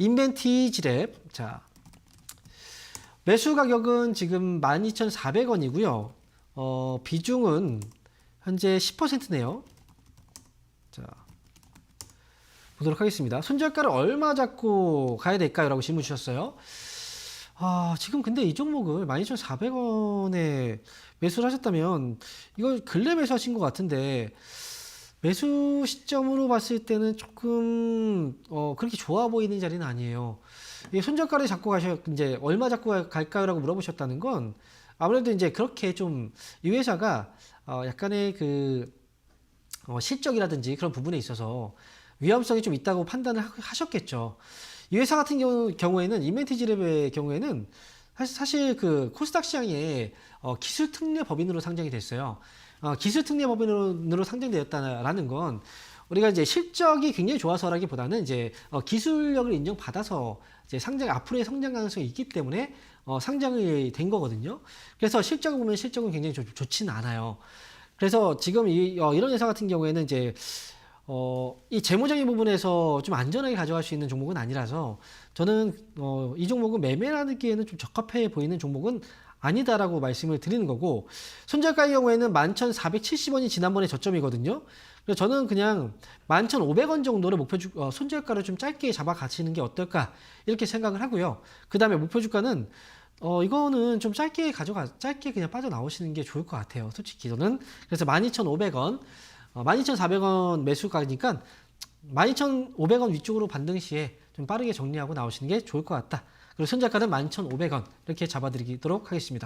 인벤티 지랩. 자. 매수 가격은 지금 12,400원이고요. 어, 비중은 현재 10%네요. 자. 보도록 하겠습니다. 손절가를 얼마 잡고 가야 될까요? 라고 질문 주셨어요. 아, 지금 근데 이 종목을 12,400원에 매수를 하셨다면 이거 근래 매수하신 것 같은데 매수 시점으로 봤을 때는 조금 어, 그렇게 좋아 보이는 자리는 아니에요. 이 손절가를 잡고 가셔 이제 얼마 잡고 갈까요라고 물어보셨다는 건 아무래도 이제 그렇게 좀 이 회사가 어, 약간의 그 어, 실적이라든지 그런 부분에 있어서 위험성이 좀 있다고 판단을 하- 하셨겠죠. 이 회사 같은 경우, 경우에는 이멘티지랩의 경우에는 사실, 그 코스닥 시장에 어, 기술 특례 법인으로 상장이 됐어요. 어, 기술 특례 법인으로 상장되었다라는 건 우리가 이제 실적이 굉장히 좋아서라기보다는 이제 어, 기술력을 인정받아서 이제 상장 앞으로의 성장 가능성이 있기 때문에 어, 상장이 된 거거든요. 그래서 실적을 보면 실적은 굉장히 좋, 좋지는 않아요. 그래서 지금 이, 어, 이런 회사 같은 경우에는 이제 어, 이 재무적인 부분에서 좀 안전하게 가져갈 수 있는 종목은 아니라서 저는 어, 이 종목은 매매하기에는 좀 적합해 보이는 종목은 아니다라고 말씀을 드리는 거고 손절가의 경우에는 11,470원이 지난번에 저점이거든요. 그래서 저는 그냥 11,500원 정도를 목표 주, 어, 손절가를 좀 짧게 잡아 가시는 게 어떨까 이렇게 생각을 하고요. 그 다음에 목표 주가는 어, 이거는 좀 짧게 가져가, 짧게 그냥 빠져나오시는 게 좋을 것 같아요. 솔직히 저는. 그래서 12,500원, 어, 12,400원 매수가니까 12,500원 위쪽으로 반등 시에 좀 빠르게 정리하고 나오시는 게 좋을 것 같다. 그리고 손절가는 11,500원 이렇게 잡아드리도록 하겠습니다.